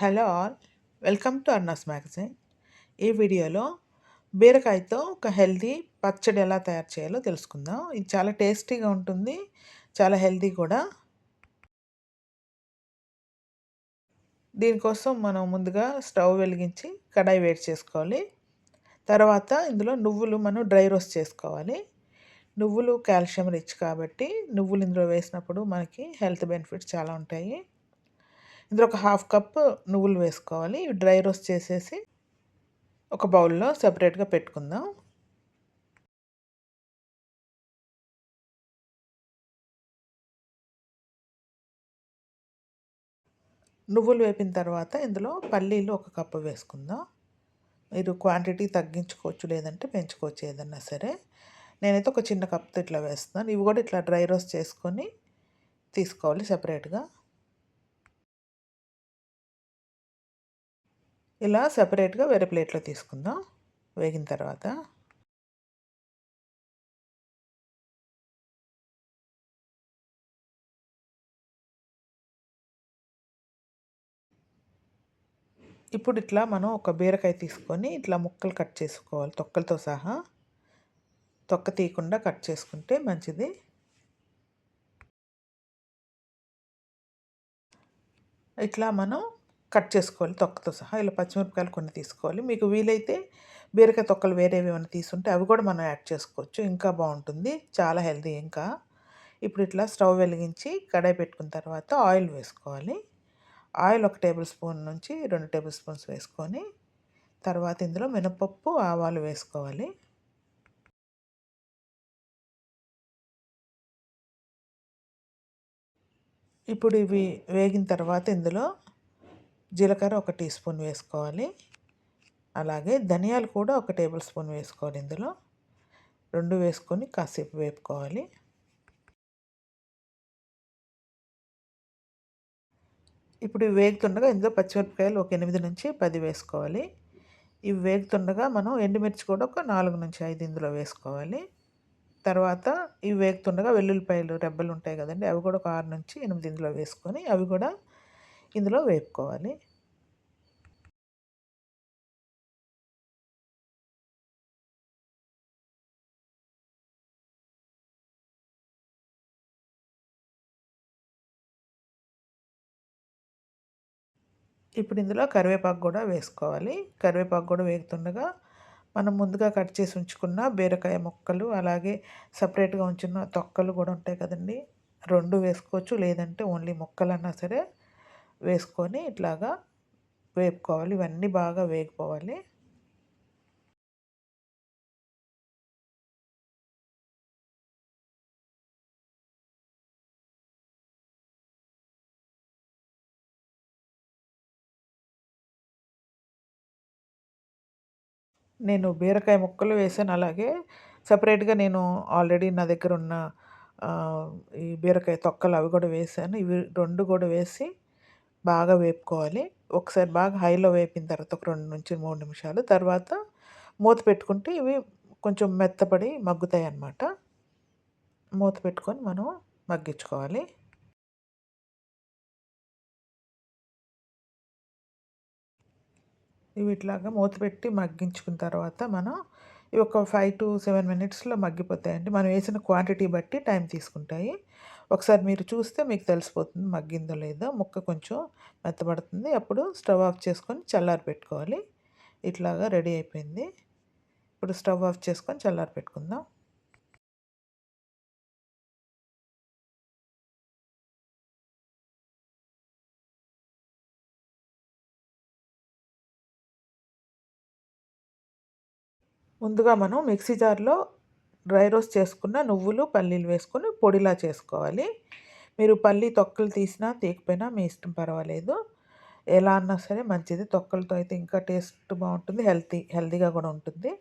Hello all. Welcome to Arna's magazine. ఈ వీడియోలో బీరకాయతో ఒక హెల్దీ పచ్చడి ఎలా తయారు చేయాలో తెలుసుకుందాం. ఇది చాలా టేస్టీగా ఉంటుంది చాలా హెల్దీ కూడా. దీనికోసం మనం ముందుగా స్టవ్ వెలిగించి కడాయి వేడి చేసుకోవాలి. తర్వాత ఇందులో నువ్వులు మనం డ్రై రోస్ట్ చేసుకోవాలి. నువ్వులు కాల్షియం రిచ్ కాబట్టి నువ్వులు ఇందులో వేసినప్పుడు మనకి హెల్త్ బెనిఫిట్స్ చాలా ఉంటాయి. ఇందులో ఒక హాఫ్ కప్ నువ్వులు వేసుకోవాలి. డ్రై రోస్ట్ చేసేసి ఒక బౌల్లో సపరేట్గా పెట్టుకుందాం. నువ్వులు వేపిన తర్వాత ఇందులో పల్లీలు ఒక కప్పు వేసుకుందాం. మీరు క్వాంటిటీ తగ్గించుకోవచ్చు లేదంటే పెంచుకోవచ్చు ఏదన్నా సరే. నేనైతే ఒక చిన్న కప్తో ఇట్లా వేస్తున్నాను. ఇవి కూడా ఇట్లా డ్రై రోస్ట్ చేసుకొని తీసుకోవాలి సపరేట్గా. ఇలా సపరేట్గా వేరే ప్లేట్లో తీసుకుందాం. వేగిన తర్వాత ఇప్పుడు ఇట్లా మనం ఒక బీరకాయ తీసుకొని ఇట్లా ముక్కలు కట్ చేసుకోవాలి. తొక్కలతో సహా తొక్క తీయకుండా కట్ చేసుకుంటే మంచిది. ఇట్లా మనం కట్ చేసుకోవాలి తొక్కతో సహా. ఇలా పచ్చిమిరపకాయలు కొన్ని తీసుకోవాలి. మీకు వీలైతే బీరకాయ తొక్కలు వేరేవి ఏమైనా తీసుంటే అవి కూడా మనం యాడ్ చేసుకోవచ్చు. ఇంకా బాగుంటుంది. చాలా హెల్తీ ఇంకా. ఇప్పుడు ఇట్లా స్టవ్ వెలిగించి కడాయి పెట్టుకున్న తర్వాత ఆయిల్ వేసుకోవాలి. ఆయిల్ ఒక టేబుల్ స్పూన్ నుంచి రెండు టేబుల్ స్పూన్స్ వేసుకొని తర్వాత ఇందులో మినపప్పు ఆవాలు వేసుకోవాలి. ఇప్పుడు ఇవి వేగిన తర్వాత ఇందులో జీలకర్ర ఒక టీ స్పూన్ వేసుకోవాలి. అలాగే ధనియాలు కూడా ఒక టేబుల్ స్పూన్ వేసుకోవాలి ఇందులో. రెండు వేసుకొని కాసేపు వేపుకోవాలి. ఇప్పుడు వేగుతుండగా ఇందులో పచ్చిమిరపకాయలు ఒక ఎనిమిది నుంచి పది వేసుకోవాలి. ఇవి వేగుతుండగా మనం ఎండుమిర్చి కూడా ఒక నాలుగు నుంచి ఐదు ఇందులో వేసుకోవాలి. తర్వాత ఇవి వేగుతుండగా వెల్లుల్లిపాయలు రెబ్బలు ఉంటాయి కదండి అవి కూడా ఒక ఆరు నుంచి ఎనిమిది ఇందులో వేసుకొని అవి కూడా ఇందులో వేపుకోవాలి. ఇప్పుడు ఇందులో కరివేపాకు కూడా వేసుకోవాలి. కరివేపాకు కూడా వేగుతుండగా మనం ముందుగా కట్ చేసి ఉంచుకున్న బీరకాయ ముక్కలు అలాగే సపరేట్గా ఉంచిన తొక్కలు కూడా ఉంటాయి కదండి. రెండు వేసుకోవచ్చు లేదంటే ఓన్లీ ముక్కలన్నా సరే వేసుకొని ఇట్లాగా వేపుకోవాలి. ఇవన్నీ బాగా వేగిపోవాలి. నేను బీరకాయ ముక్కలు వేసాను. అలాగే సపరేట్గా నేను ఆల్రెడీ నా దగ్గర ఉన్న ఈ బీరకాయ తొక్కలు అవి కూడా వేసాను. ఇవి రెండు కూడా వేసి బాగా వేపుకోవాలి. ఒకసారి బాగా హైలో వేపిన తర్వాత ఒక రెండు నుంచి మూడు నిమిషాలు. తర్వాత మూత పెట్టుకుంటే ఇవి కొంచెం మెత్తపడి మగ్గుతాయి అన్నమాట మూత పెట్టుకొని మనం మగ్గించుకోవాలి. ఇవి ఇట్లాగా మూత పెట్టి మగ్గించుకున్న తర్వాత మనం ఇవి ఒక ఫైవ్ టు సెవెన్ మినిట్స్లో మగ్గిపోతాయండి. మనం వేసిన క్వాంటిటీ బట్టి టైం తీసుకుంటాయి. ఒకసారి మీరు చూస్తే మీకు తెలిసిపోతుంది మగ్గిందో లేదో. ముక్క కొంచెం మెత్తబడుతుంది. అప్పుడు స్టవ్ ఆఫ్ చేసుకొని చల్లారి పెట్టుకోవాలి. ఇట్లాగా రెడీ అయిపోయింది. ఇప్పుడు స్టవ్ ఆఫ్ చేసుకొని చల్లారి పెట్టుకుందాం. ముందుగా మనం మిక్సీ జార్లో డ్రై రోస్ట్ చేసుకున్న నువ్వులు పల్లీలు వేసుకొని పొడిలా చేసుకోవాలి. మీరు పల్లి తొక్కలు తీసినా తీయకపోయినా మీ ఇష్టం పర్వాలేదు. ఎలా అన్నా సరే మంచిది. తొక్కలతో అయితే ఇంకా టేస్ట్ బాగుంటుంది. హెల్తీ హెల్తీగా కూడా ఉంటుంది.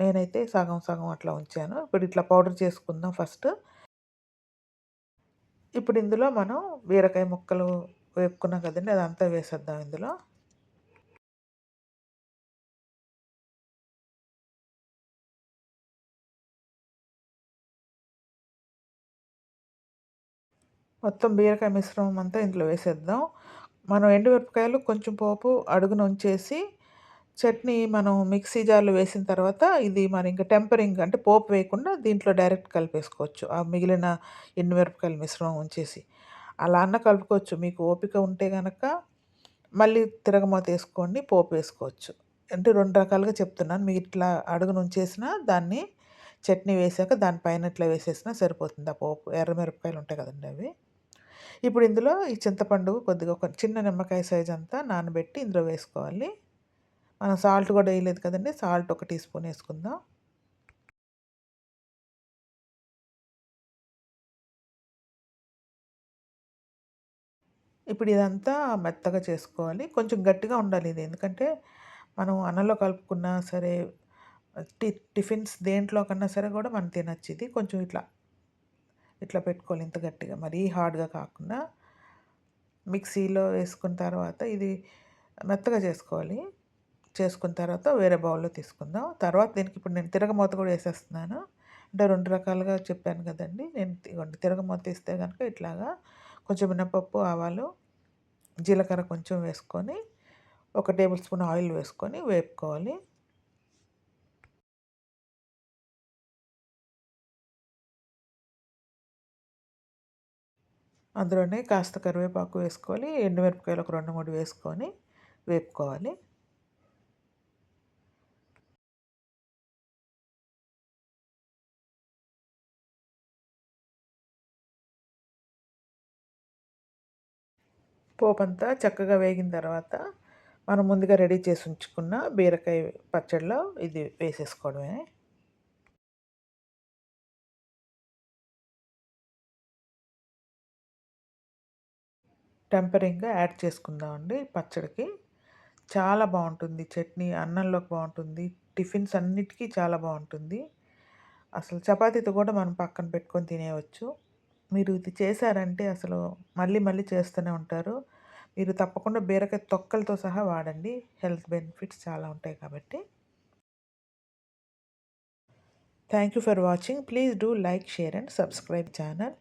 నేనైతే సగం సగం అట్లా ఉంచాను. ఇప్పుడు ఇట్లా పౌడర్ చేసుకుందాం ఫస్ట్. ఇప్పుడు ఇందులో మనం బీరకాయ ముక్కలు వేపుకున్నాం కదండి అదంతా వేసేద్దాం ఇందులో. మొత్తం బీరకాయ మిశ్రమం అంతా ఇందులో వేసేద్దాం. మనం ఎండుమిరపకాయలు కొంచెం పోపు అడుగున ఉంచేసి చట్నీ మనం మిక్సీ జార్లో వేసిన తర్వాత ఇది మరి ఇంకా టెంపరింగ్ అంటే పోపు వేయకుండా దీంట్లో డైరెక్ట్ కలిపేసుకోవచ్చు. ఆ మిగిలిన ఎండుమిరపకాయల మిశ్రమం ఉంచేసి అలా అన్న కలుపుకోవచ్చు. మీకు ఓపిక ఉంటే కనుక మళ్ళీ తిరగమాత వేసుకోండి పోపు వేసుకోవచ్చు. అంటే రెండు రకాలుగా చెప్తున్నాను. మీరు ఇట్లా అడుగును ఉంచేసిన దాన్ని చట్నీ వేసాక దానిపైన ఇట్లా వేసేసినా సరిపోతుంది. ఆ పోపు ఎర్రమిరపకాయలు ఉంటాయి కదండి అవి. ఇప్పుడు ఇందులో ఈ చింతపండు కొద్దిగా ఒక చిన్న నిమ్మకాయ సైజ్ అంతా నానబెట్టి ఇందులో వేసుకోవాలి. మనం సాల్ట్ కూడా వేయలేదు కదండి సాల్ట్ ఒక టీ స్పూన్ వేసుకుందాం. ఇప్పుడు ఇదంతా మెత్తగా చేసుకోవాలి. కొంచెం గట్టిగా ఉండాలి ఇది ఎందుకంటే మనం అన్నంలో కలుపుకున్నా సరే టి టిఫిన్స్ దేంట్లో కన్నా సరే కూడా మనం తినచ్చు ఇది కొంచెం ఇట్లా ఇట్లా పెట్టుకోవాలి ఇంత గట్టిగా. మరీ హార్డ్గా కాకుండా మిక్సీలో వేసుకున్న తర్వాత ఇది మెత్తగా చేసుకోవాలి. చేసుకున్న తర్వాత వేరే బౌల్లో తీసుకుందాం. తర్వాత దీనికి ఇప్పుడు నేను తిరగమూత కూడా వేసేస్తున్నాను. అంటే రెండు రకాలుగా చెప్పాను కదండి. నేను ఇవ్వండి తిరగమూత ఇస్తే కనుక ఇట్లాగా కొంచెం మినపప్పు ఆవాలు జీలకర్ర కొంచెం వేసుకొని ఒక టేబుల్ స్పూన్ ఆయిల్ వేసుకొని వేపుకోవాలి. అందులోనే కాస్త కరివేపాకు వేసుకోవాలి ఎండుమిరపకాయలు ఒక రెండు మూడు వేసుకొని వేపుకోవాలి. పోపంతా చక్కగా వేగిన తర్వాత మనం ముందుగా రెడీ చేసి ఉంచుకున్న బీరకాయ పచ్చడిలో ఇది వేసేసుకోవడమే. టెంపరింగ్గా యాడ్ చేసుకుందామండి పచ్చడికి. చాలా బాగుంటుంది. చట్నీ అన్నంలోకి బాగుంటుంది. టిఫిన్స్ అన్నిటికీ చాలా బాగుంటుంది. అసలు చపాతీతో కూడా మనం పక్కన పెట్టుకొని తినేయవచ్చు మీరు ఇది చేశారంటే అసలు మళ్ళీ మళ్ళీ చేస్తూనే ఉంటారు. మీరు తప్పకుండా బీరకాయ తొక్కలతో సహా వాడండి. హెల్త్ బెనిఫిట్స్ చాలా ఉంటాయి కాబట్టి. Thank you for watching. Please do like share and subscribe channel.